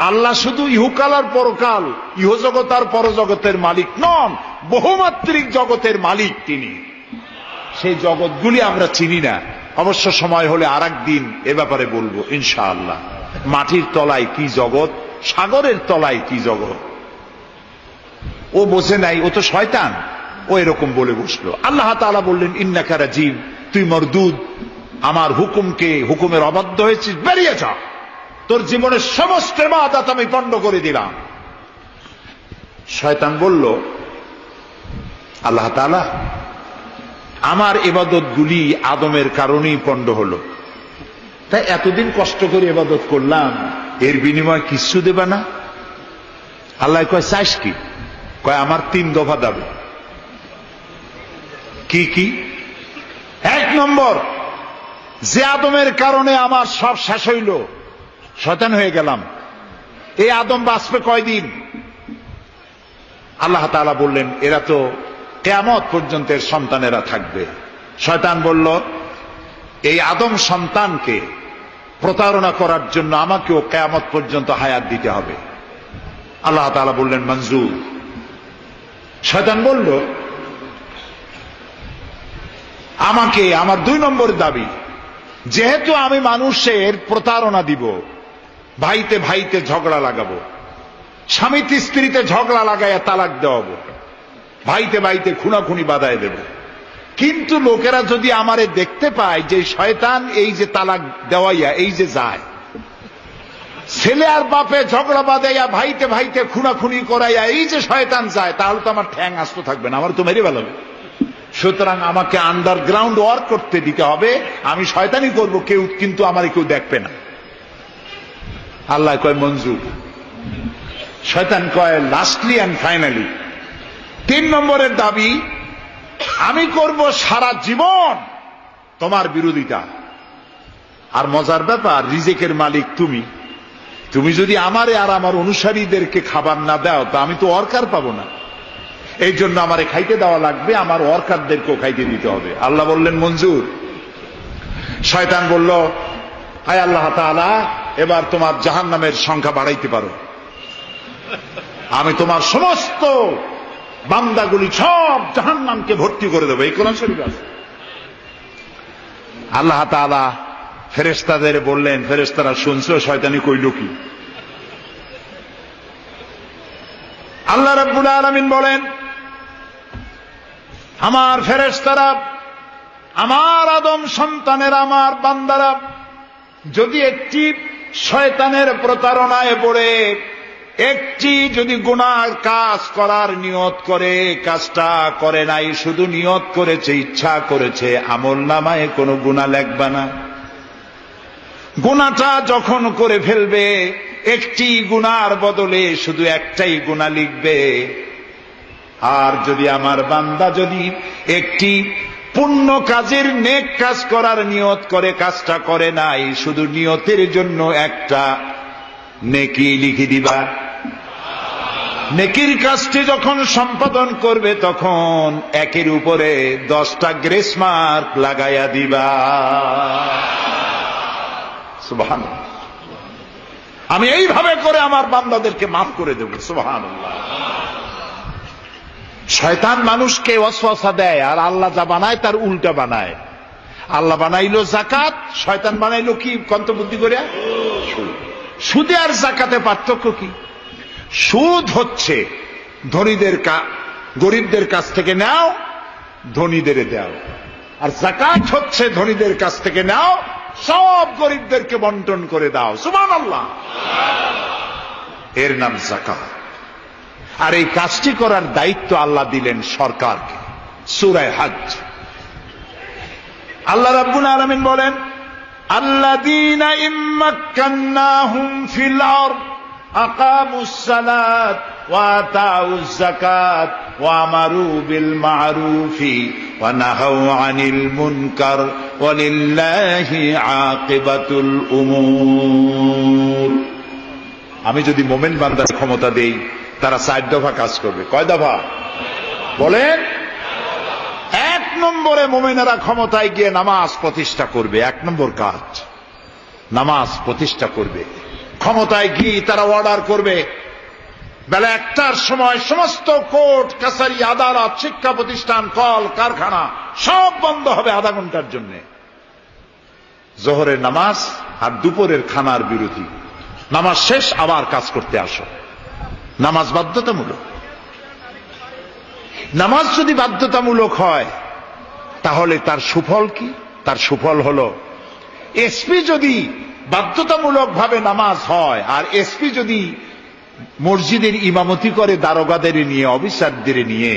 আল্লাহ শুধু ইহুকাল আর পরকাল, ইহজগৎ আর পরজগতের মালিক নন, বহুমাত্রিক জগতের মালিক তিনি। সেই জগৎগুলি আমরা চিনি না। অবশ্য সময় হলে আর দিন এ ব্যাপারে বলব, ইনশাআল্লাহ। মাটির তলায় কি জগৎ, সাগরের তলায় কি জগৎ? ও বোঝে নাই, ও তো শয়তান। ও এরকম বলে বসল। আল্লাহ তাআলা বললেন ইন্নাকারা জীব তুই মরদুদ আমার হুকুমকে, হুকুমের অবাধ্য হয়েছিস, বেরিয়ে যা। তোর জীবনের সমস্ত ইবাদত আমি পণ্ড করে দিলাম। শয়তান বলল, আল্লাহ তাআলা, আমার এবাদত গুলি আদমের কারণেই পণ্ড হল। তাই এতদিন কষ্ট করে এবাদত করলাম, এর বিনিময়ে কিচ্ছু দেবে না। আল্লাহ কয়, চাইস কি? কয়, আমার তিন দফা দাবি। কি কি? এক নম্বর, যে আদমের কারণে আমার সব শেষ হইল শয়তান হয়ে গেলাম। এই আদম বাঁচবে কয়দিন? আল্লাহ তাআলা বললেন, এরা তো কেয়ামত পর্যন্ত এর সন্তানেরা থাকবে। শয়তান বলল, এই আদম সন্তানকে প্রতারণা করার জন্য আমাকেও কেয়ামত পর্যন্ত হায়াত দিতে হবে। আল্লাহ তাআলা বললেন, মঞ্জুর। শয়তান বলল, আমাকে, আমার দুই নম্বর দাবি, যেহেতু আমি মানুষের প্রতারণা দিব ভাইতে ভাইতে ঝগড়া লাগাবো। স্বামীতে স্ত্রীতে ঝগড়া লাগাইয়া তালাক দেওয়াবো। ভাইতে ভাইতে খুনাখুনি বাধায় দেব। কিন্তু লোকেরা যদি আমারে দেখতে পায় যে শয়তান এই যে তালাক দেওয়াইয়া, এই যে যায়, ছেলে আর বাপে ঝগড়া বাঁধাইয়া ভাইতে ভাইতে খুনাখুনি করাইয়া এই যে শয়তান যায়, তাহলে তো আমার ঠ্যাং আস্ত থাকবে না, আমার তো মেরে ফেলাবে। সুতরাং আমাকে আন্ডারগ্রাউন্ড ওয়ার্ক করতে দিতে হবে, আমি শয়তানি করব, কেউ কিন্তু আমার কেউ দেখবে না। আল্লাহ কয়, মঞ্জুর। শয়তান কয় লাস্টলি অ্যান্ড ফাইনালি তিন নম্বরের দাবি, আমি করব সারা জীবন তোমার বিরোধিতা। আর মজার ব্যাপার, রিজেকের মালিক তুমি। তুমি যদি আমারে আর আমার অনুসারীদেরকে খাবার না দাও, তো আমি তো অর্কার পাবো না। এই জন্য আমারে খাইতে দেওয়া লাগবে, আমার ওয়ার্কারদেরকেও খাইতে দিতে হবে। আল্লাহ বললেন, মঞ্জুর। শয়তান বলল হায় আল্লাহ তাআলা, এবার তোমার জাহান নামের সংখ্যা বাড়াইতে পারো। আমি তোমার সমস্ত বান্দাগুলি সব জাহান নামকে ভর্তি করে দেবো, এই কোরআন শরীফ আছে? আল্লাহ তাআলা ফেরেস্তাদের বললেন ফেরেস্তারা শুনছো, শয়তানি কইল কি? আল্লাহ রাব্বুল আলামিন বলেন, আমার ফেরেশতারা, আমার আদম সন্তানের, আমার বান্দারা যদি একটি শয়তানের প্রতারণায় পড়ে, একটি যদি গুনার কাজ করার নিয়ত করে, কাজটা করে নাই, শুধু নিয়ত করেছে, ইচ্ছা করেছে, আমল নামায় কোনো গুণা লেখবা না। গুণাটা যখন করে ফেলবে, একটি গুনার বদলে শুধু একটাই গুণা লিখবে। আর যদি আমার বান্দা যদি একটি পুণ্য কাজের নেক কাজ করার নিয়ত করে কাজটা করে নাই। শুধু নিয়তের জন্য একটা নেকি লিখে দিবা। নেকির কাজটি যখন সম্পাদন করবে তখন একের উপরে দশটা গ্রেস মার্ক লাগাইয়া দিবা। সুবহান আমি এইভাবে করে আমার বান্দাদেরকে মাফ করে দেব। সুবহান শয়তান মানুষকে অসওয়াসা দেয়, আর আল্লাহ যা বানায় তার উল্টা বানায়। আল্লাহ বানাইলো জাকাত শয়তান বানাইলো কি? কন্তবুদ্ধি করে? সুদে। আর জাকাতে পার্থক্য কি? সুদ হচ্ছে ধনীদের গরিবদের কাছ থেকে নাও, ধনীদের দেও। আর জাকাত হচ্ছে ধনীদের কাছ থেকে নাও, সব গরিবদেরকে বন্টন করে দাও। সুমান আল্লাহ এর নাম জাকাত আর এই কাজটি করার দায়িত্ব আল্লাহ দিলেন সরকারকে। সুরায় হাজ। আল্লাহ রাব্বুল আলামিন বলেন, আল্লাযীনা ইম্মাক্কান্নাহুম ফিল আরদ, আকামুস সালাত, ওয়া আতাউজ যাকাত, ওয়া আমারু বিল মা'রুফি, ওয়া নাহাউ আনিল মুনকার, ওয়া লিল্লাহি আকিবাতুল উমুর। আমি যদি মোমেন বান্দার ক্ষমতা দেই তারা চার দফা কাজ করবে। কয় দফা? বলেন, এক নম্বরে মোমেনেরা ক্ষমতায় গিয়ে নামাজ প্রতিষ্ঠা করবে। এক নম্বর কাজ, নামাজ প্রতিষ্ঠা করবে। ক্ষমতায় গিয়ে তারা অর্ডার করবে। বেলা একটার সময় সমস্ত কোর্ট, কাছারি, আদালত, শিক্ষা প্রতিষ্ঠান, কল, কারখানা, সব বন্ধ হবে আধা ঘণ্টার জন্য। জোহরের নামাজ আর দুপুরের খানার বিরোধী। নামাজ শেষ, আবার কাজ করতে আসো। নামাজ বাধ্যতামূলক। নামাজ যদি বাধ্যতামূলক হয়, তাহলে তার সুফল কি? তার সুফল হল এসপি যদি বাধ্যতামূলক ভাবে নামাজ হয়, আর এসপি যদি মসজিদের ইমামতি করে দারোগাদের নিয়ে, অফিসারদের নিয়ে,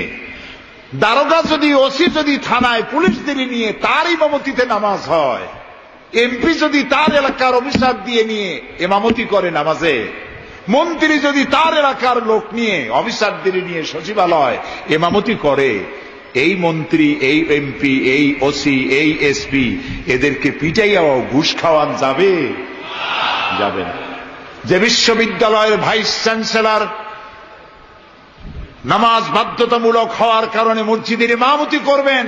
দারোগা যদি ওসি যদি থানায় পুলিশদের নিয়ে তার ইমামতিতে নামাজ হয় এমপি যদি তার এলাকার অফিসার দিয়ে নিয়ে ইমামতি করে নামাজে মন্ত্রী যদি তার এলাকার লোক নিয়ে, অফিসারদের নিয়ে সচিবালয় এমামতি করে, এই মন্ত্রী, এই এমপি, এই ওসি, এই এসপি, এদেরকে পিটাইয়াও ঘুষ খাওয়ান যাবে? যাবে না। যে বিশ্ববিদ্যালয়ের ভাইস চ্যান্সেলর নামাজ বাধ্যতামূলক হওয়ার কারণে মসজিদের ইমামতি করবেন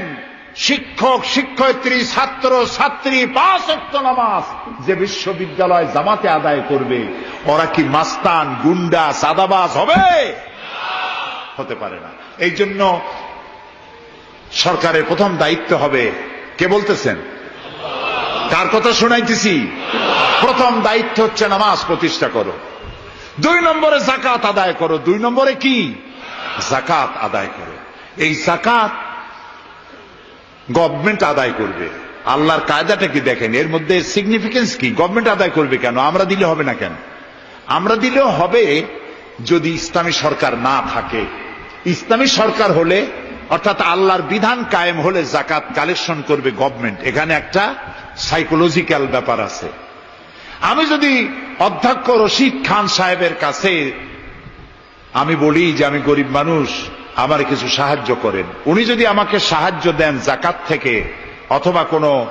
শিক্ষক, শিক্ষয়িত্রী, ছাত্র, ছাত্রী পাঁচ অক্ত নামাজ যে বিশ্ববিদ্যালয় জামাতে আদায় করবে, ওরা কি মাস্তান, গুন্ডা, সাদাবাজ হবে? হতে পারে না। এই জন্য সরকারের প্রথম দায়িত্ব হবে, কে বলতেছেন? কার কথা শোনাইতেছি? প্রথম দায়িত্ব হচ্ছে নামাজ প্রতিষ্ঠা করো। দুই নম্বরে জাকাত আদায় করো। দুই নম্বরে কি? জাকাত আদায় করো। এই জাকাত গভর্নমেন্ট আদায় করবে। আল্লাহর কায়দাটা কি দেখেন? এর মধ্যে সিগনিফিকেন্স কি? গভর্নমেন্ট আদায় করবে কেন? আমরা দিলে হবে না কেন? আমরা দিলেও হবে যদি ইসলামী সরকার না থাকে। ইসলামী সরকার হলে, অর্থাৎ আল্লাহর বিধান কায়েম হলে জাকাত কালেকশন করবে গভর্নমেন্ট। এখানে একটা সাইকোলজিক্যাল ব্যাপার আছে। আমি যদি অধ্যক্ষ রশিদ খান সাহেবের কাছে, আমি বলি যে আমি গরিব মানুষ আমার কিছু সাহায্য করেন। উনি যদি আমাকে সাহায্য দেন জাকাত থেকে অথবা কোনো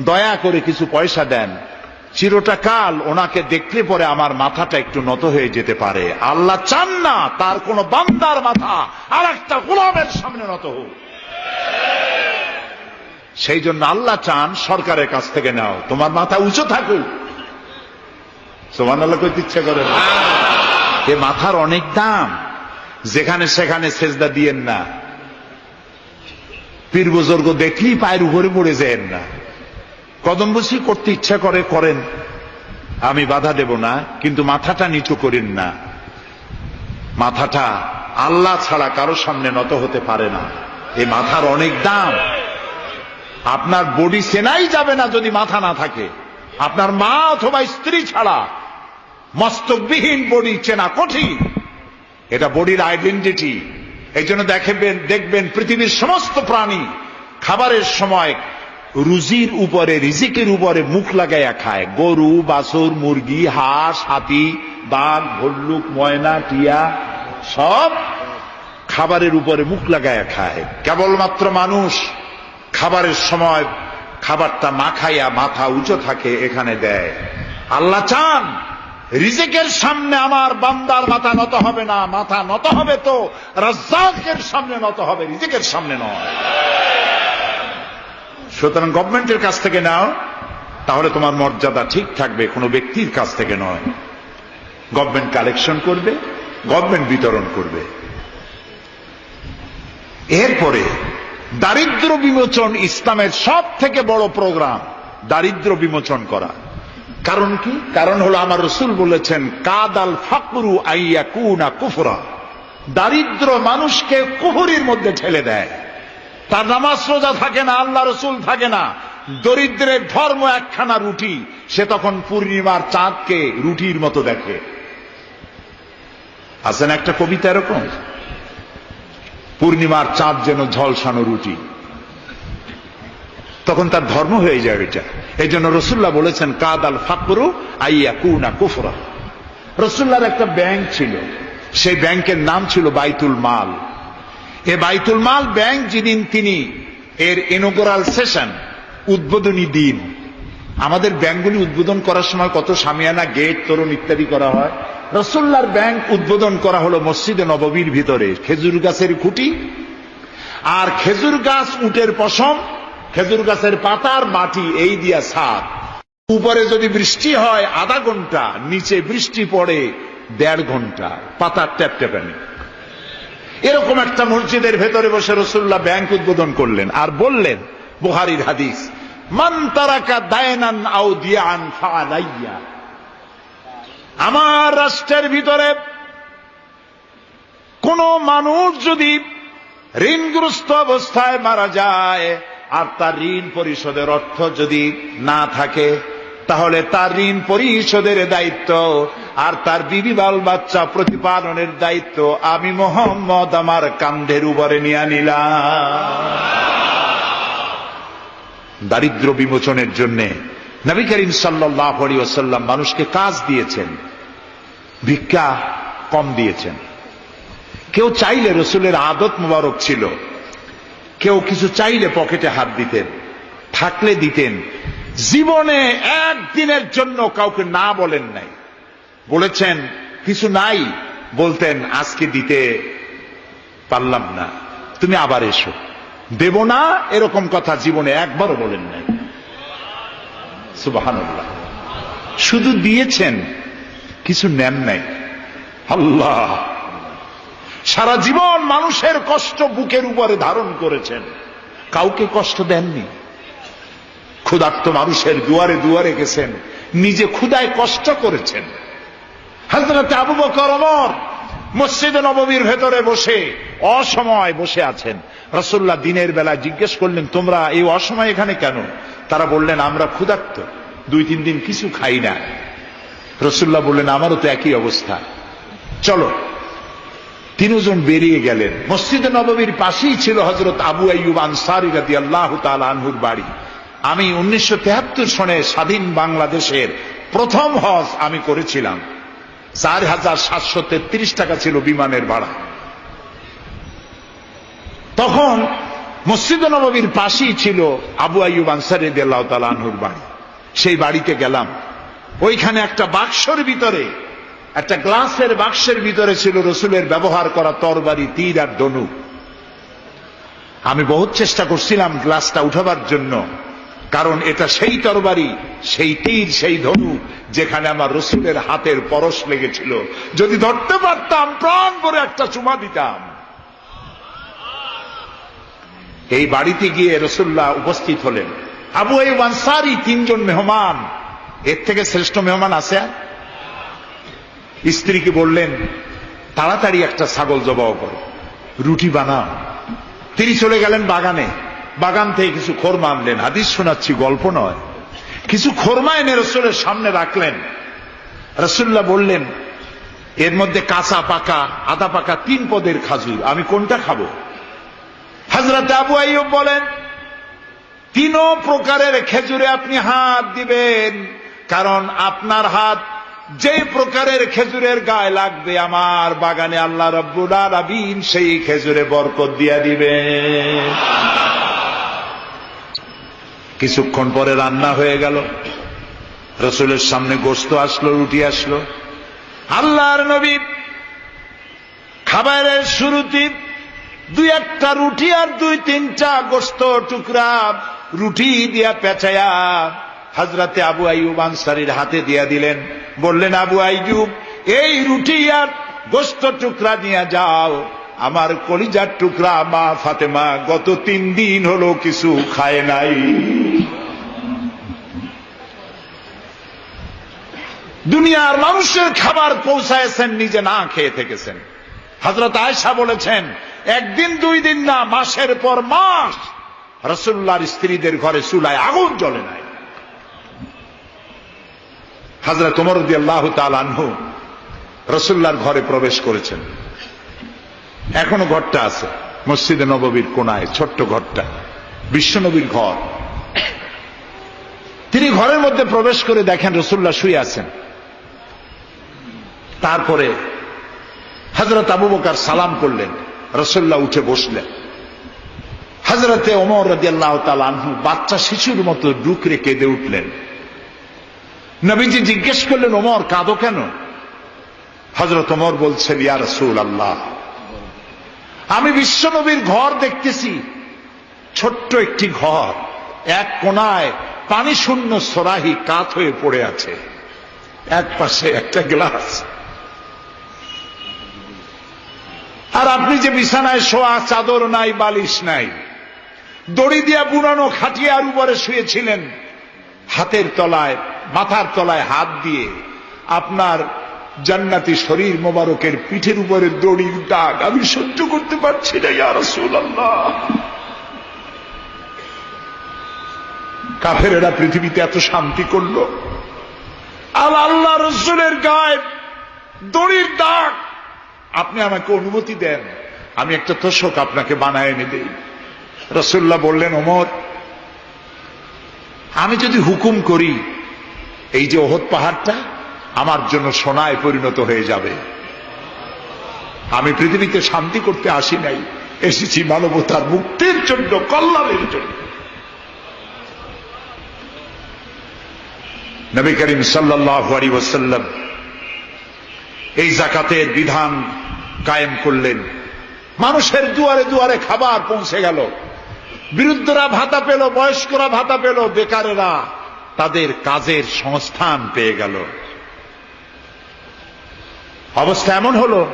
দয়া করে কিছু পয়সা দেন চিরটা কাল ওনাকে দেখলে পরে আমার মাথাটা একটু নত হয়ে যেতে পারে। আল্লাহ চান না তার কোন বান্দার মাথা আর একটা গোলামের সামনে নত হোক। সেই জন্য আল্লাহ চান সরকারের কাছ থেকে নাও। তোমার মাথা উঁচু থাকুক। সোমান আল্লাহ করতে ইচ্ছে করে এ মাথার অনেক দাম। যেখানে সেখানে সেজদা দিয়েন না। পীর বুজুর্গ দেখলেই পায়ের উপরে পড়ে যেন না। কদম বসি করতে ইচ্ছা করে, করেন। আমি বাধা দেব না, কিন্তু মাথাটা নিচু করেন না। মাথাটা আল্লাহ ছাড়া কারও সামনে নত হতে পারে না। এই মাথার অনেক দাম। আপনার বডি সেনাই যাবে না যদি মাথা না থাকে। আপনার মা অথবা স্ত্রী ছাড়া মস্তকবিহীন বডি চেনা কঠিন। এটা বডির আইডেন্টিটি এই জন্য দেখবেন দেখবেন পৃথিবীর সমস্ত প্রাণী খাবারের সময় রুজির উপরে, রিজিকের উপরে মুখ লাগাইয়া খায়। গরু, বাছুর, মুরগি, হাঁস, হাতি, বাঘ, ভল্লুক, ময়না, টিয়া সব খাবারের উপরে মুখ লাগাইয়া খায়। কেবলমাত্র মানুষ খাবারের সময় খাবারটা মাখাইয়া মাথা উঁচু থাকে, এখানে দেয়। আল্লাহ চান রিজেকের সামনে আমার বান্দার মাথা নত হবে না, মাথা নত হবে তো রাজ্জাকের সামনে নত হবে, রিজেকের সামনে নয়। সুতরাং গভর্নমেন্টের কাছ থেকে নাও, তাহলে তোমার মর্যাদা ঠিক থাকবে, কোনো ব্যক্তির কাছ থেকে নয়। গভর্নমেন্ট কালেকশন করবে, গভর্নমেন্ট বিতরণ করবে। এরপরে, দারিদ্র বিমোচন ইসলামের সব থেকে বড় প্রোগ্রাম, দারিদ্র বিমোচন করা। কারণ কি? কারণ হলো আমার রসুল বলেছেন, কাদাল ফাকরু আইয়া কুনা কুফরা। দারিদ্র মানুষকে কুহুরির মধ্যে ঠেলে দেয়। তার নামাজ রোজা থাকে না, আল্লাহ রসুল থাকে না। দরিদ্রের ধর্ম একখানা রুটি, সে তখন পূর্ণিমার চাঁদকে রুটির মতো দেখে। আছেন একটা কবিতা এরকম? পূর্ণিমার চাঁদ যেন ঝলসানো রুটি। তখন তার ধর্ম হয়ে যায় এটা। এই জন্য রসুল্লাহ বলেছেন কাদ আল ফাকরু আইয়া কুনা কুফরা। রসুল্লাহর একটা ব্যাংক ছিল, সেই ব্যাংকের নাম ছিল বাইতুল মাল। এ বাইতুল মাল ব্যাংক যেদিন তিনি এর ইনোগোরাল সেশন উদ্বোধনী দিন, আমাদের ব্যাংকগুলি উদ্বোধন করার সময় কত সামিয়ানা, গেট, তরুণ ইত্যাদি করা হয়। রসুল্লার ব্যাংক উদ্বোধন করা হলো মসজিদে নববীর ভিতরে, খেজুর গাছের খুঁটি। আর খেজুর গাছ উটের পশম খেজুর গাছের পাতার মাটি এই দিয়া ছাদ উপরে যদি বৃষ্টি হয় আধা ঘণ্টা, নিচে বৃষ্টি পড়ে দেড় ঘণ্টা, পাতার ট্যাপ ট্যাপানি এরকম একটা মসজিদের ভেতরে বসে রসুল্লাহ ব্যাংক উদ্বোধন করলেন আর বললেন বুহারির হাদিস, মান তারাকা দায়নান আউ দিয়ান ফালাইয়া আমার রাষ্ট্রের ভিতরে কোন মানুষ যদি ঋণগ্রস্ত অবস্থায় মারা যায় আর তার ঋণ পরিশোধের অর্থ যদি না থাকে, তাহলে তার ঋণ পরিশোধের দায়িত্ব আর তার বিবি বাল বাচ্চা প্রতিপালনের দায়িত্ব আমি মোহাম্মদ আমার কান্ধের উপরে নিয়ে নিলাম দারিদ্র বিমোচনের জন্য নবী করিম সাল্লাহ আলী ওসাল্লাম মানুষকে কাজ দিয়েছেন, ভিক্ষা কম দিয়েছেন। কেউ চাইলে রসুলের আদত মোবারক ছিল কেউ কিছু চাইলে পকেটে হাত দিতেন, থাকলে দিতেন। জীবনে একদিনের জন্য কাউকে না বলেন নাই। বলেছেন, কিছু নাই। বলতেন, আজকে দিতে পারলাম না। তুমি আবার এসো। দেব না, এরকম কথা জীবনে একবারও বলেন নাই। সুবাহান্লাহ শুধু দিয়েছেন, কিছু নেন নাই। আল্লাহ! সারা জীবন মানুষের কষ্ট বুকের উপরে ধারণ করেছেন। কাউকে কষ্ট দেননি। ক্ষুধার্ত মানুষের দুয়ারে দুয়ারে গেছেন। নিজে ক্ষুদায় কষ্ট করেছেন। হাজরত আবু বকর ওমর মসজিদে নবমীর ভেতরে বসে অসময় বসে আছেন। রসুল্লাহ দিনের বেলা জিজ্ঞেস করলেন, তোমরা এই অসময় এখানে কেন? তারা বললেন, আমরা ক্ষুধার্ত। দুই, তিন দিন কিছু খাই না। রসুল্লাহ বললেন, আমারও তো একই অবস্থা। চলো। তিনজন বেরিয়ে গেলেন। মসজিদে নবমীর পাশেই ছিল হজরত আবু আইয়ুব আনসারি রাদি আল্লাহ আনহুর বাড়ি। আমি উনিশশো তেহাত্তর সনে স্বাধীন বাংলাদেশের প্রথম হজ আমি করেছিলাম। চার হাজার সাতশো তেত্রিশ টাকা ছিল বিমানের ভাড়া। তখন মসজিদ নবমীর পাশেই ছিল আবু আইয়ুব আনসারি আল্লাহ আনহুর বাড়ি। সেই বাড়িতে গেলাম। ওইখানে একটা বাক্সর ভিতরে একটা গ্লাসের বাক্সের ভিতরে ছিল রসুলের ব্যবহার করা তরবারি, তীর আর ধনুক আমি বহুত চেষ্টা করছিলাম গ্লাসটা উঠাবার জন্য, কারণ এটা সেই তরবারি, সেই তীর, সেই ধনুক যেখানে আমার রসুলের হাতের পরশ লেগেছিল। যদি ধরতে পারতাম, প্রাণ করে একটা চুমা দিতাম। এই বাড়িতে গিয়ে রসুল্লাহ উপস্থিত হলেন। আবু এই আনসারি তিনজন মেহমান, এর থেকে শ্রেষ্ঠ মেহমান আছে? আর স্ত্রীকে বললেন, তাড়াতাড়ি একটা ছাগল জবাও করো, রুটি বানাও। তিনি চলে গেলেন বাগানে। বাগান থেকে কিছু খোরমা আনলেন। হাদিস শোনাচ্ছি, গল্প নয়। কিছু খোরমা এনে রসুলের সামনে রাখলেন। রসুল্লাহ বললেন, এর মধ্যে কাঁচা পাকা, আদা পাকা তিন পদের খাজুর, আমি কোনটা খাব? হাজরত আবু আইয়ুব বলেন তিন প্রকারের খেজুরে আপনি হাত দিবেন, কারণ আপনার হাত যে প্রকারের খেজুরের গায়ে লাগবে আমার বাগানে আল্লাহ রব্বুল আলামিন সেই খেজুরে বরকত দিয়া দিবে। কিছুক্ষণ পরে রান্না হয়ে গেল। রসুলের সামনে গোস্ত আসলো, রুটি আসলো। আল্লাহর নবী খাবারের শুরুতে দুই একটা রুটি আর দুই তিনটা গোস্ত টুকরা রুটি দিয়া পেঁচায়া হাজরাতে আবু আইয়ুব আনসারির হাতে দিয়া দিলেন। বললেন, আবু আইয়ুব, এই রুটি আর গোস্ত টুকরা নিয়ে যাও। আমার কলিজার টুকরা মা ফাতেমা গত তিন দিন হলো কিছু খায় নাই। দুনিয়ার মানুষের খাবার পৌঁছায়ছেন নিজে না খেয়ে থেকেছেন। হজরত আয়সা বলেছেন, একদিন, দুই দিন না, মাসের পর মাস রসুল্লার স্ত্রীদের ঘরে চুলায় আগুন জ্বলে নাই। হাজরা তোমর আল্লাহ আনহু রসুল্লার ঘরে প্রবেশ করেছেন। এখনও ঘরটা আছে, মসজিদে নববীর কোনায়, ছোট্ট ঘরটা বিশ্বনবীর ঘর। তিনি ঘরের মধ্যে প্রবেশ করে দেখেন রসুল্লাহ শুয়ে আছেন। তারপরে হজরত আবু বকার সালাম করলেন রসুল্লাহ উঠে বসলেন। হজরতে ওমর রাজি আল্লাহ আনহু বাচ্চা শিশুর মতো ডুকরে কেঁদে উঠলেন। নবীজি জিজ্ঞেস করলেন, ওমর, কাঁদো কেন? হজরত ওমর বলছেন, ইয়া রসুল আল্লাহ আমি বিশ্বনবীর ঘর দেখতেছি। ছোট্ট একটি ঘর, এক কোনায় পানি শূন্য সরাহি কাত হয়ে পড়ে আছে। এক পাশে একটা গ্লাস। আর আপনি যে বিছানায় শোয়া, চাদর নাই, বালিশ নাই, দড়ি দিয়া বুড়ানো খাটিয়ার উপরে শুয়েছিলেন, হাতের তলায় মাথার তলায় হাত দিয়ে আপনার জান্নাতি শরীর মোবারকের পিঠের উপরে দড়ির দাগ, আমি সহ্য করতে পারছি না, ইয়া রাসূলুল্লাহ। কাফেরেরা পৃথিবীতে এত শান্তি করল। আর আল্লাহ রসুলের গায়ে দড়ির দাগ। আপনি আমাকে অনুমতি দেন, আমি একটা তোষক আপনাকে বানায় এনে দিই। রসুল্লাহ বললেন, ওমর, আমি যদি হুকুম করি এই যে ওহদ পাহাড়টা আমার জন্য সোনায় পরিণত হয়ে যাবে। আমি পৃথিবীতে শান্তি করতে আসি নাই, এসেছি মানবতার মুক্তির জন্য, কল্যাণের জন্য। নবী করিম সাল্লাহ ওসাল্লাম এই জাকাতের বিধান কায়েম করলেন। মানুষের দুয়ারে দুয়ারে খাবার পৌঁছে গেল। বিরুদ্ধরা ভাতা পেল, বয়স্করা ভাতা পেল, বেকারেরা তাদের কাজের সংস্থান পেয়ে গেল। অবস্থা এমন হলো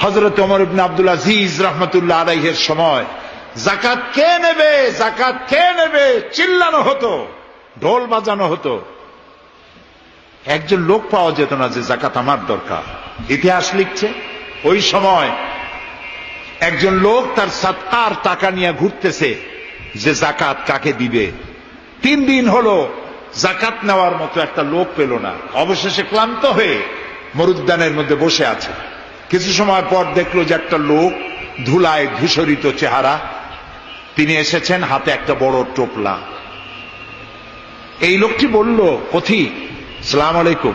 হজরত অমর ইবনে আব্দুল আজিজ রহমতুল্লাহ আলাইহের সময় জাকাত কে নেবে জাকাত কে নেবে, চিল্লানো হতো, ঢোল বাজানো হতো। একজন লোক পাওয়া যেত না যে জাকাত আমার দরকার। ইতিহাস লিখছে, ওই সময় একজন লোক তার সৎকার টাকা নিয়ে ঘুরতেছে যে জাকাত কাকে দিবে। তিন দিন হলো জাকাত নেওয়ার মতো একটা লোক পেল না। অবশেষে ক্লান্ত হয়ে মরুদ্যানের মধ্যে বসে আছে। কিছু সময় পর দেখল যে একটা লোক ধুলায় ধূসরিত চেহারা। তিনি এসেছেন হাতে একটা বড় টোপলা। এই লোকটি বলল পথিক সালাম আলাইকুম।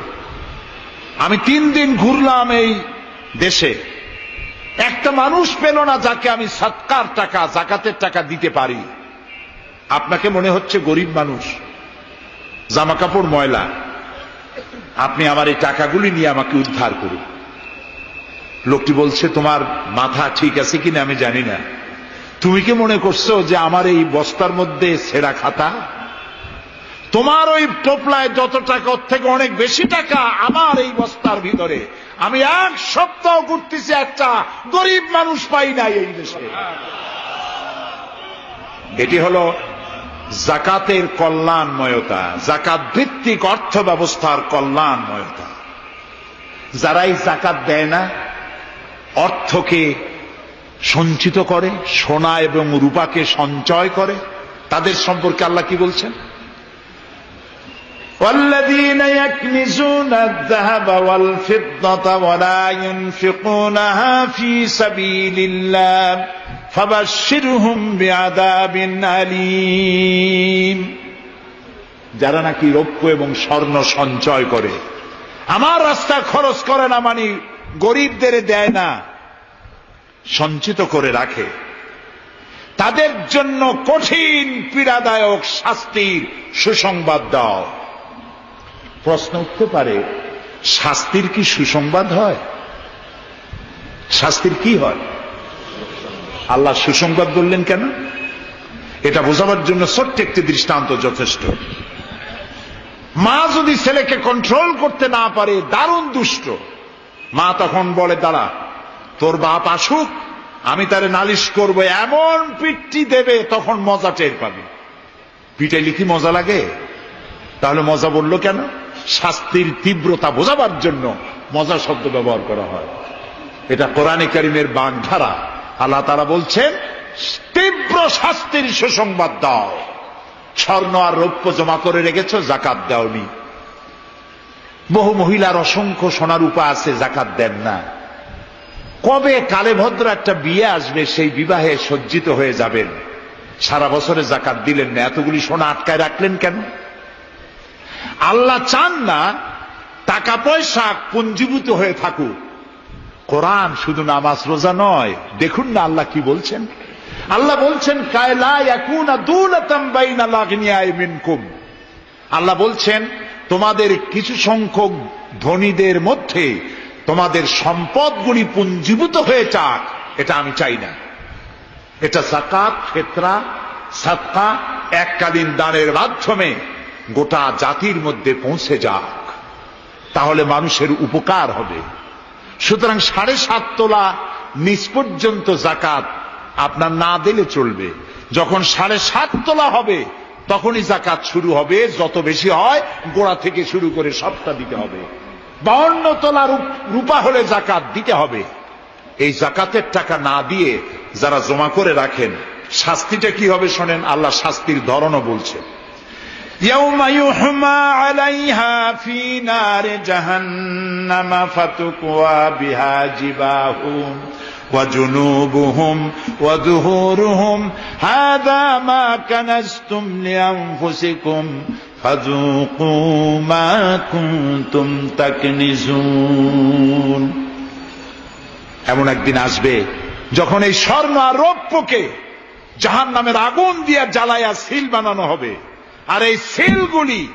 আমি তিন দিন ঘুরলাম এই দেশে। একটা মানুষ পেল না যাকে আমি সৎকার টাকা, জাকাতের টাকা দিতে পারি। আপনাকে মনে হচ্ছে গরিব মানুষ। জামা কাপড় ময়লা। আপনি আমার এই টাকাগুলি নিয়ে আমাকে উদ্ধার করুন। লোকটি বলছে, তোমার মাথা ঠিক আছে কিনা আমি জানি না। তুমি কি মনে করছ যে আমার এই বস্তার মধ্যে সেরা খাতা? তোমার ওই টোপলায় যত টাকা, ওর থেকে অনেক বেশি টাকা আমার এই বস্তার ভিতরে। আমি এক সপ্তাহ ঘুরতেছি, একটা গরিব মানুষ পাই নাই এই দেশে। এটি হলো জাকাতের কল্যাণময়তা জাকাত ভিত্তিক অর্থ ব্যবস্থার কল্যাণময়তা যারাই জাকাত দেয় না অর্থকে সঞ্চিত করে সোনা এবং রূপাকে সঞ্চয় করে তাদের সম্পর্কে আল্লাহ কি বলছেন والذين يكنزون الذهب والفضة ولا ينفقونها في سبيل الله فبشرهم بعذاب أليم যারা নাকি রৌপ্য এবং স্বর্ণ সঞ্চয় করে। আমার রাস্তা খরচ করে না মানে গরিবদের দেয় না। সঞ্চিত করে রাখে। তাদের জন্য কঠিন পীড়াদায়ক শাস্তির সুসংবাদ দাও। প্রশ্ন উঠতে পারে, শাস্তির কি সুসংবাদ হয়? শাস্তির কি হয়? আল্লাহ সুসংবাদ বললেন কেন? এটা বোঝাবার জন্য ছোট্ট একটি দৃষ্টান্ত যথেষ্ট। মা যদি ছেলেকে কন্ট্রোল করতে না পারে, দারুণ দুষ্ট। মা তখন বলে, দাঁড়া, তোর বাপ আসুক, আমি তারে নালিশ করব, এমন পিঠটি দেবে, তখন মজা টের পাবে। পিটাইলে কি মজা লাগে? তাহলে মজা বলল কেন? শাস্তির তীব্রতা বোঝাবার জন্য মজা শব্দ ব্যবহার করা হয়। এটা কোরআনে কারিমের বাগধারা। আল্লাহ তারা বলছেন, তীব্র শাস্তির সুসংবাদ দাও। স্বর্ণ আর রৌপ্য জমা করে রেখেছ, জাকাত দেওনি। বহু মহিলার অসংখ্য সোনার উপা আছে, জাকাত দেন না। কবে কালে ভদ্র একটা বিয়ে আসবে, সেই বিবাহে সজ্জিত হয়ে যাবেন। সারা বছরে জাকাত দিলেন না, এতগুলি সোনা আটকায় রাখলেন কেন? আল্লাহ চান না, টাকা পয়সা পুঞ্জীভূত হয়ে থাকুক। কোরআন শুধু নামাজ রোজা নয়। দেখুন না আল্লাহ কি বলছেন? আল্লাহ বলছেন আল্লাহ বলছেন, তোমাদের কিছু সংখ্যক ধনীদের মধ্যে তোমাদের সম্পদগুলি পুঞ্জীভূত হয়ে যাক। এটা আমি চাই না। এটা জাকাত ফেতরা সাতকা এককালীন দানের মাধ্যমে গোটা জাতির মধ্যে পৌঁছে যাক। তাহলে মানুষের উপকার হবে। সুতরাং সাড়ে সাত তোলা নিচ পর্যন্ত জাকাত আপনার না দিলে চলবে। যখন সাড়ে সাত তোলা হবে, তখনই জাকাত শুরু হবে। যত বেশি হয়, গোড়া থেকে শুরু করে সবটা দিতে হবে। বাউন্ন তোলা রূপ- হলে জাকাত দিতে হবে। এই জাকাতের টাকা না দিয়ে যারা জমা করে রাখেন, শাস্তিটা কি হবে শোনেন? আল্লাহ শাস্তির ধরনও বলছে يوم يحمى عليها في نار جهنم فتكوى بها جباههم وجنوبهم وظهورهم هذا ما كنزتم لأنفسكم فذوقوا ما كنتم تكنزون এমন একদিন আসবে যখন এই স্বর্ণ আর রৌপ্যকে জাহান নামের আগুন দিয়ে জ্বালায়া সিল বানানো হবে আর এই সিলগুলি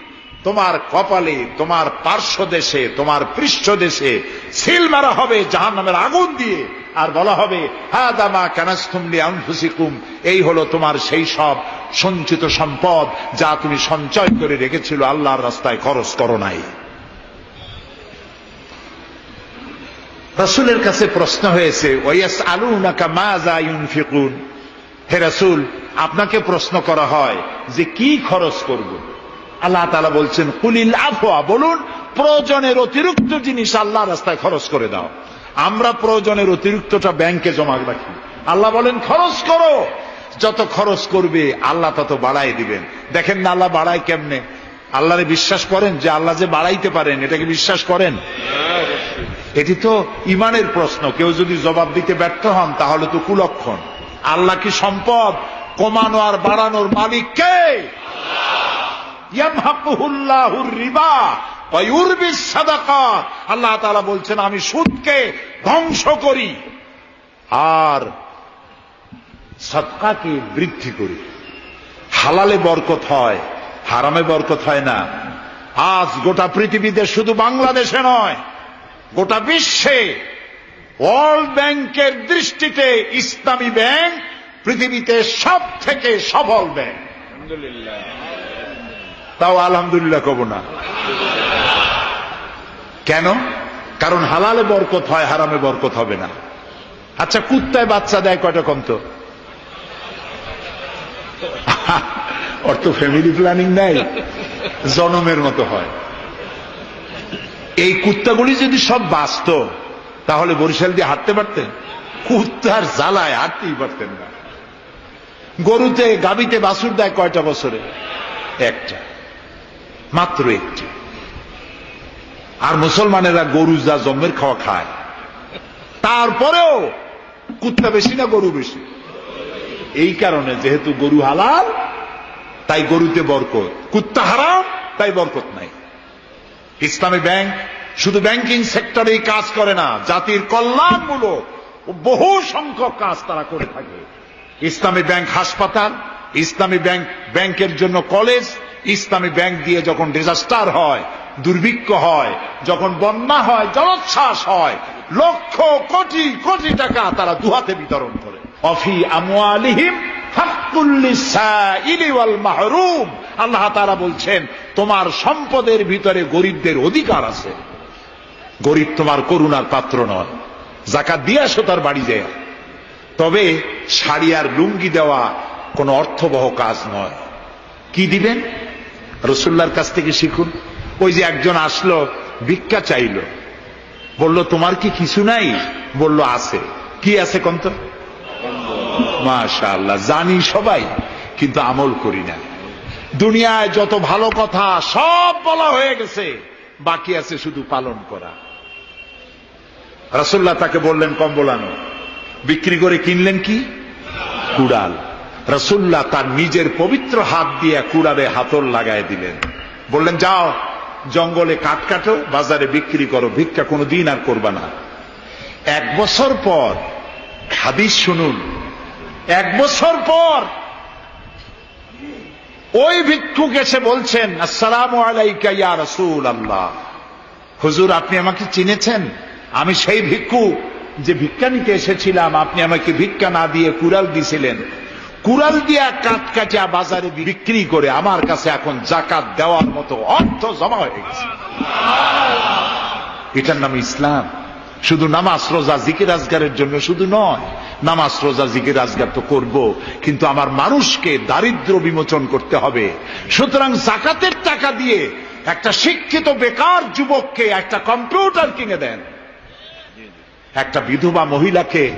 তোমার কপালে, তোমার পার্শ্ব দেশে তোমার পৃষ্ঠ দেশে সিল মারা হবে জাহান নামের আগুন দিয়ে। আর বলা হবে হ্যাঁ দামা কানাস্তুমলি আনফুসিকুম এই হলো তোমার সেই সব সঞ্চিত সম্পদ যা তুমি সঞ্চয় করে রেখেছিল আল্লাহর রাস্তায়, খরচ করো নাই। রসুলের কাছে প্রশ্ন হয়েছে, ওয়াস আলু নাকা মাজা ইউনফিকুন? হে রসুল আপনাকে প্রশ্ন করা হয় যে কি খরচ করব? আল্লাহ তালা বলছেন, কুলিল আফওয়া বলুন, প্রয়োজনের অতিরিক্ত জিনিস আল্লাহ রাস্তায় খরচ করে দাও। আমরা প্রয়োজনের অতিরিক্তটা ব্যাংকে জমা রাখি। আল্লাহ বলেন, খরচ করো। যত খরচ করবে, আল্লাহ তত বাড়াই দিবেন। দেখেন না আল্লাহ বাড়ায় কেমনে? আল্লাহরে বিশ্বাস করেন যে আল্লাহ যে বাড়াইতে পারেন এটাকে বিশ্বাস করেন? এটি তো ইমানের প্রশ্ন। কেউ যদি জবাব দিতে ব্যর্থ হন, তাহলে তো কুলক্ষণ। আল্লাহ কি সম্পদ? কমানো আর বাড়ানোর মালিক কে? রিবা আল্লাহ তাআলা বলছেন, আমি সুদকে ধ্বংস করি আর সদকাকে বৃদ্ধি করি। হালালে বরকত হয়, হারামে বরকত হয় না। আজ গোটা পৃথিবীতে শুধু বাংলাদেশে নয়, গোটা বিশ্বে ওয়ার্ল্ড ব্যাংকের দৃষ্টিতে ইসলামী ব্যাংক পৃথিবীতে সব থেকে সফল ব্যাংক। তাও আলহামদুলিল্লাহ কব না। কেন? কারণ হালালে বরকত হয়, হারামে বরকত হবে না। আচ্ছা কুত্তায় বাচ্চা দেয়, কয়টা কম তো? ওর তো ফ্যামিলি প্ল্যানিং নাই, জনমের মতো হয়। এই কুত্তাগুলি যদি সব বাঁচত, তাহলে বরিশাল দিয়ে হাঁটতে পারতেন? কুত্তার জ্বালায় হাঁটতেই পারতেন না। গরুতে গাবিতে বাছুর দেয় কয়টা বছরে? একটা। মাত্র একটি। আর মুসলমানেরা গরু যা জন্মের খাওয়া খায়। তারপরেও কুত্তা বেশি না গরু বেশি? এই কারণে যেহেতু গরু হালাল, তাই গরুতে বরকত। কুত্তা হারাম, তাই বরকত নাই। ইসলামী ব্যাংক শুধু ব্যাংকিং সেক্টরেই কাজ করে না, জাতির কল্যাণমূলক বহু সংখ্যক কাজ তারা করে থাকে। ইসলামী ব্যাংক হাসপাতাল, ইসলামী ব্যাংক ব্যাংকের জন্য কলেজ, ইসলামী ব্যাংক দিয়ে যখন ডিজাস্টার হয়, দুর্ভিক্ষ হয়, যখন বন্যা হয়, জলোচ্ছ্বাস হয়, লক্ষ কোটি কোটি টাকা তারা দুহাতে বিতরণ করে। অফি হাক্কুল মাহরুম। আল্লাহ তাআলা বলছেন, তোমার সম্পদের ভিতরে গরিবদের অধিকার আছে। গরিব তোমার করুণার পাত্র নয়। জাকাত দিয়ে আসো, তার বাড়ি যায়। তবে শাড়ি আর লুঙ্গি দেওয়া কোনো অর্থবহ কাজ নয়। কি দিবেন? রসুল্লার কাছ থেকে শিখুন। ওই যে একজন আসলো, ভিক্ষা চাইল। বলল, তোমার কি কিছু নাই? বলল, আছে। কি আছে কন্ত? মাশা আল্লাহ জানি সবাই, কিন্তু আমল করি না। দুনিয়ায় যত ভালো কথা, সব বলা হয়ে গেছে। বাকি আছে শুধু পালন করা। রাসুল্লাহ তাকে বললেন কম্বলানো বিক্রি করে কিনলেন কি? কুড়াল। রসুল্লাহ তার নিজের পবিত্র হাত দিয়ে কুড়ালে হাতল লাগায় দিলেন। বললেন, যাও, জঙ্গলে কাঠ কাটো, বাজারে বিক্রি করো, ভিক্ষা কোনো দিন আর করবা না। এক বছর পর, হাদিস শুনুন, এক বছর পর ওই ভিক্ষুক এসে বলছেন, আসসালাম আলাইকা ইয়া রসুল আল্লাহ হুজুর, আপনি আমাকে চিনেছেন? আমি সেই ভিক্ষু যে ভিক্ষা নিতে এসেছিলাম, আপনি আমাকে ভিক্ষা না দিয়ে কুড়াল দিছিলেন। কুড়াল দিয়া কাট কাটিয়া বাজারে বিক্রি করে আমার কাছে এখন জাকাত দেওয়ার মতো অর্থ জমা হয়ে গেছে। এটার নাম ইসলাম। শুধু নামাজ, রোজা, জিকির, আজগারের জন্য শুধু নয়, নামাজ, রোজা, জিকির, আজগার তো করব, কিন্তু আমার মানুষকে দারিদ্র বিমোচন করতে হবে। সুতরাং জাকাতের টাকা দিয়ে একটা শিক্ষিত বেকার যুবককে একটা কম্পিউটার কিনে দেন। একটা বিধবা মহিলাকে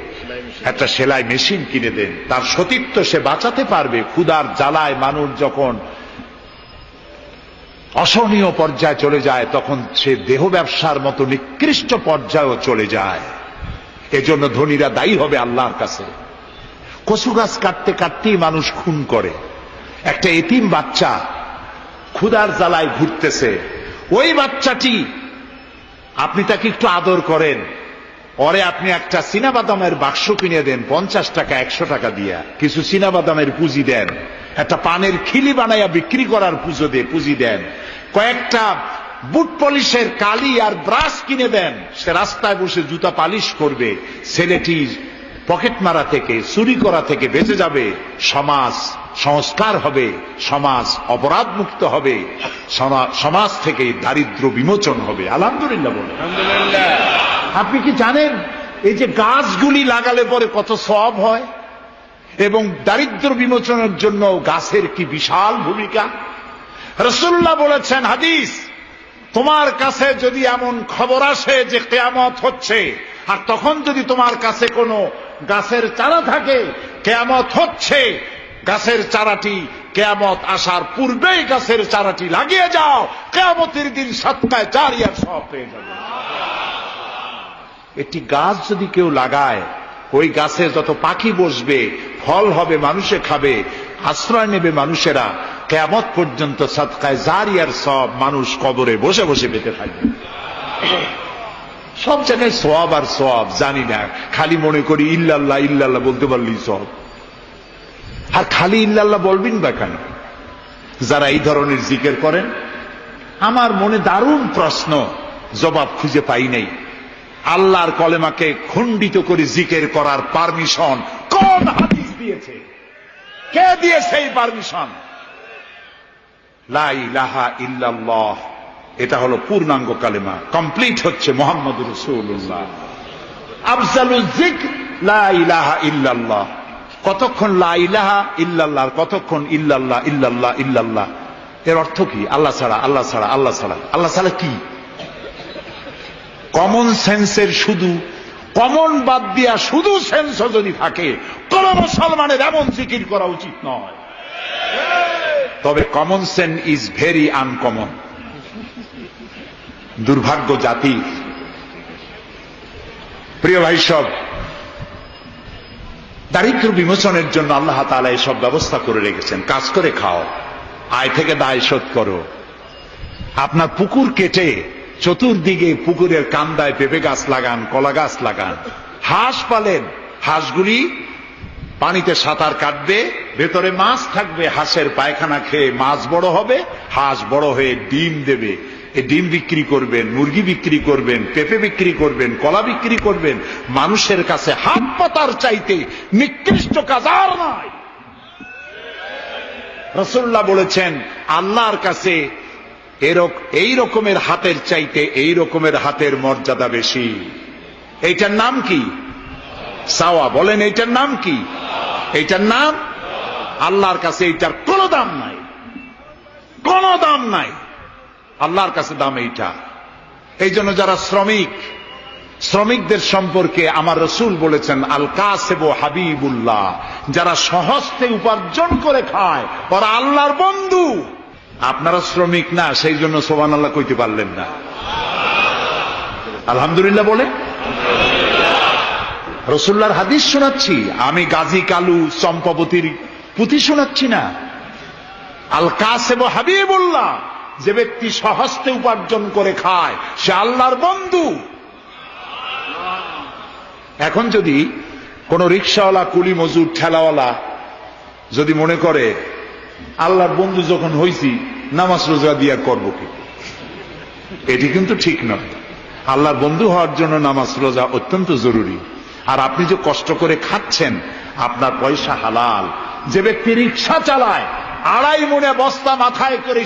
একটা সেলাই মেশিন কিনে দেন। তার সতীত্ব সে বাঁচাতে পারবে। ক্ষুদার জ্বালায় মানুষ যখন অসহনীয় পর্যায়ে চলে যায়, তখন সে দেহ ব্যবসার মতো নিকৃষ্ট পর্যায়েও চলে যায়। এজন্য ধনীরা দায়ী হবে আল্লাহর কাছে। কচু গাছ কাটতে কাটতেই মানুষ খুন করে। একটা এতিম বাচ্চা ক্ষুদার জ্বালায় ঘুরতেছে। ওই বাচ্চাটি, আপনি তাকে একটু আদর করেন। পরে আপনি একটা চীনাবাদামের বাক্স কিনে দেন, পঞ্চাশ টাকা, একশো টাকা দিয়া। কিছু চীনাবাদামের পুঁজি দেন। একটা পানের খিলি বানাইয়া বিক্রি করার পুজো দিয়ে পুঁজি দেন। কয়েকটা বুট পলিশের কালি আর ব্রাশ কিনে দেন। সে রাস্তায় বসে জুতা পালিশ করবে। ছেলেটি পকেট মারা থেকে, চুরি করা থেকে বেঁচে যাবে। সমাজ সংস্কার হবে, সমাজ অপরাধ মুক্ত হবে সমা- সমাজ থেকে দারিদ্র বিমোচন হবে। আলহামদুলিল্লাহ বলে। আপনি কি জানেন, এই যে গাছগুলি লাগালে পরে কত সব হয়? এবং দারিদ্র বিমোচনের জন্য গাছের কি বিশাল ভূমিকা? রসুল্লাহ বলেছেন, হাদিস, তোমার কাছে যদি এমন খবর আসে যে কেয়ামত হচ্ছে, আর তখন যদি তোমার কাছে কোনো গাছের চারা থাকে, কেয়ামত হচ্ছে, গাছের চারাটি কেয়ামত আসার পূর্বেই গাছের চারাটি লাগিয়ে যাও, কেয়ামতের দিন সৎকায় চারিয়ার সব পেয়ে যাবে। একটি গাছ যদি কেউ লাগায়, ওই গাছে যত পাখি বসবে, ফল হবে, মানুষে খাবে, আশ্রয় নেবে মানুষেরা কেমত পর্যন্ত সৎকায় জারিয়ার সব মানুষ কবরে বসে বসে পেতে থাকবে। সব জায়গায় সব আর সব জানি না, খালি মনে করি ইল্লাল্লাহ ইল্লাল্লাহ বলতে পারলি সব আর খালি ইল্লাল্লাহ বলবেন বা কেন? যারা এই ধরনের জিকের করেন, আমার মনে দারুণ প্রশ্ন, জবাব খুঁজে পাই নাই। আল্লাহর কলেমাকে খণ্ডিত করে জিকের করার পারমিশন কোন হাদিস দিয়েছে? কে দিয়েছে এই পারমিশন? লা ইলাহা ইল্লাল্লাহ। এটা হলো পূর্ণাঙ্গ কালেমা। কমপ্লিট হচ্ছে মোহাম্মদ রসুল্লাহ আফজালু জিক, লা ইলাহা ইল্লাল্লাহ। কতক্ষণ লা ইলাহা ইল্লাল্লাহ কতক্ষণ ইল্লাল্লাহ ইল্লাল্লাহ ইল্লাল্লাহ? এর অর্থ কি? আল্লাহ ছাড়া আল্লাহ ছাড়া আল্লাহ ছাড়া। আল্লাহ ছাড়া কি? কমন সেন্সের শুধু কমন বাদ দিয়া শুধু সেন্স যদি থাকে, কোন মুসলমানের এমন জিকির করা উচিত নয়। তবে common sense is very uncommon দুর্ভাগ্য জাতি। প্রিয় ভাই সব, দারিদ্র বিমোচনের জন্য আল্লাহ তালা এসব ব্যবস্থা করে রেখেছেন। কাজ করে খাও, আয় থেকে দায় শোধ করো। আপনার পুকুর কেটে চতুর্দিকে পুকুরের কান্দায় পেঁপে গাছ লাগান, কলা গাছ লাগান। হাঁস পালেন। হাঁসগুলি পানিতে সাঁতার কাটবে, ভেতরে মাছ থাকবে, হাঁসের পায়খানা খেয়ে মাছ বড় হবে, হাঁস বড় হয়ে ডিম দেবে। এই ডিম বিক্রি করবেন, মুরগি বিক্রি করবেন, পেঁপে বিক্রি করবেন, কলা বিক্রি করবেন। মানুষের কাছে হাত পাতার চাইতে নিকৃষ্ট কাজ আর নয়। রসুল্লাহ বলেছেন, আল্লাহর কাছে এই রকমের হাতের চাইতে এই রকমের হাতের মর্যাদা বেশি। এইটার নাম কি? সাওয়া, বলেন এইটার নাম কি? এইটার নাম? আল্লাহর কাছে এইটার কোনো দাম নাই। কোনো দাম নাই। আল্লাহর কাছে দাম এইটা। এই জন্য যারা শ্রমিক, শ্রমিকদের সম্পর্কে আমার রসুল বলেছেন আল কাসেব হাবিবুল্লাহ। যারা সহস্তে উপার্জন করে খায়, ওরা আল্লাহর বন্ধু। আপনারা শ্রমিক না, সেই জন্য সোবান আল্লাহ কইতে পারলেন না। আলহামদুলিল্লাহ বলে। রসুল্লার হাদিস শোনাচ্ছি, আমি গাজী কালু চম্পাবতীর পুঁথি শোনাচ্ছি না। আল কাসেব হাবিবুল্লাহ, যে ব্যক্তি সহস্তে উপার্জন করে খায়, সে আল্লাহর বন্ধু। এখন যদি কোন রিক্সাওয়ালা কুলি মজুর ঠেলাওয়ালা যদি মনে করে আল্লাহর বন্ধু যখন হইছি, নামাজ রোজা দিয়া করব কি? এটি কিন্তু ঠিক নয়। আল্লাহর বন্ধু হওয়ার জন্য নামাজ রোজা অত্যন্ত জরুরি। আর আপনি যে কষ্ট করে খাচ্ছেন, আপনার পয়সা হালাল। যে ব্যক্তি রিক্সা চালায়, আড়াই মনে বস্তা মাথায় করে